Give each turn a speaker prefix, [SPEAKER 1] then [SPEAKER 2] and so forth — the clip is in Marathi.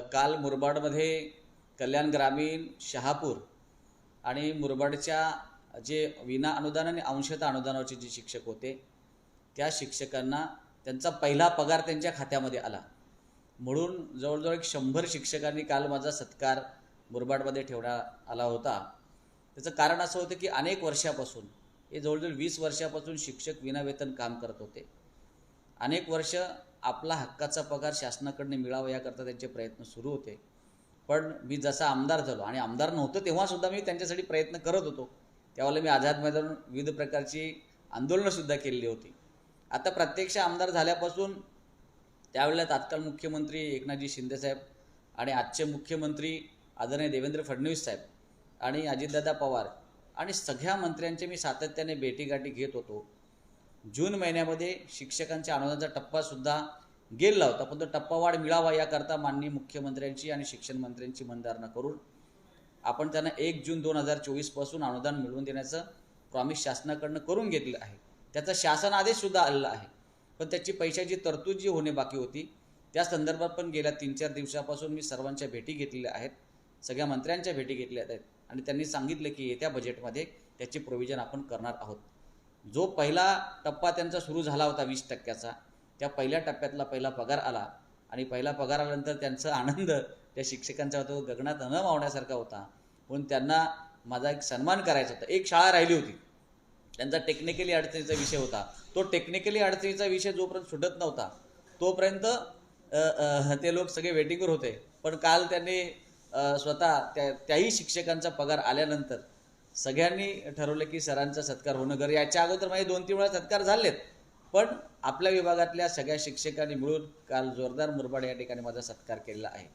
[SPEAKER 1] काल मुरबाडमध्ये कल्याण ग्रामीण शहापूर आणि मुरबाडच्या जे विना अनुदान आणि अंशतः अनुदानाचे जे शिक्षक होते त्या शिक्षकांना त्यांचा पहिला पगार त्यांच्या खात्यामध्ये आला. म्हणून जवळजवळ एक शंभर शिक्षकांनी काल माझा सत्कार मुरबाडमध्ये ठेवण्यात आला होता. त्याचं कारण असं होतं की अनेक वर्षापासून हे जवळजवळ वीस वर्षापासून शिक्षक विनावेतन काम करत होते. अनेक वर्ष आपला हक्काचा पगार शासनाकडनं मिळावा याकरता त्यांचे प्रयत्न सुरू होते. पण मी जसा आमदार झालो आणि आमदार नव्हतो तेव्हासुद्धा मी त्यांच्यासाठी प्रयत्न करत होतो. त्यावेळेला मी आझाद मैदान विविध प्रकारची आंदोलनंसुद्धा केलेली होती. आता प्रत्यक्ष आमदार झाल्यापासून त्यावेळेला तात्काळ मुख्यमंत्री एकनाथजी शिंदेसाहेब आणि आजचे मुख्यमंत्री आदरणीय देवेंद्र फडणवीस साहेब आणि अजितदादा पवार आणि सगळ्या मंत्र्यांचे मी सातत्याने भेटीगाठी घेत होतो. जून महिन्यामध्ये शिक्षकांच्या अनुदानाचा टप्पासुद्धा गेलेला होता पण तो टप्पावाढ मिळावा याकरता माननीय मुख्यमंत्र्यांची आणि शिक्षण मंत्र्यांची मनधारणा करून आपण त्यांना एक जून दोन हजार चोवीसपासून अनुदान मिळवून देण्याचं प्रॉमिस शासनाकडनं करून घेतलं आहे. त्याचा शासन आदेशसुद्धा आलेला आहे. पण त्याची पैशाची तरतूद जी होणे बाकी होती त्या संदर्भात पण गेल्या तीन चार दिवसापासून मी सर्वांच्या भेटी घेतलेल्या आहेत सगळ्या मंत्र्यांच्या भेटी घेतल्या आहेत आणि त्यांनी सांगितलं की येत्या बजेटमध्ये त्याचे प्रोव्हिजन आपण करणार आहोत. जो पहिला टप्पा त्यांचा सुरू झाला होता वीस टक्क्याचा त्या पहिल्या टप्प्यातला पहिला पगार आला आणि पहिला पगार आल्यानंतर त्यांचा आनंद त्या शिक्षकांचा होता तो गगनात न मावण्यासारखा होता. म्हणून त्यांना माझा एक सन्मान करायचा होता. एक शाळा राहिली होती. त्यांचा टेक्निकली अडचणीचा विषय होता. तो टेक्निकली अडचणीचा विषय जोपर्यंत सुटत नव्हता तोपर्यंत ते लोक सगळे वेटिंगवर होते. पण काल त्यांनी स्वतः त्या त्याही शिक्षकांचा पगार आल्यानंतर सगळ्यांनी ठरवलं की सरांचा सत्कार होणं गरज याच्या अगोदर माझे दोन तीन वेळा सत्कार झालेत. पण आपल्या विभागातल्या सगळ्या शिक्षकांनी मिळून काल जोरदार मुरबाड या ठिकाणी माझा सत्कार केलेला आहे.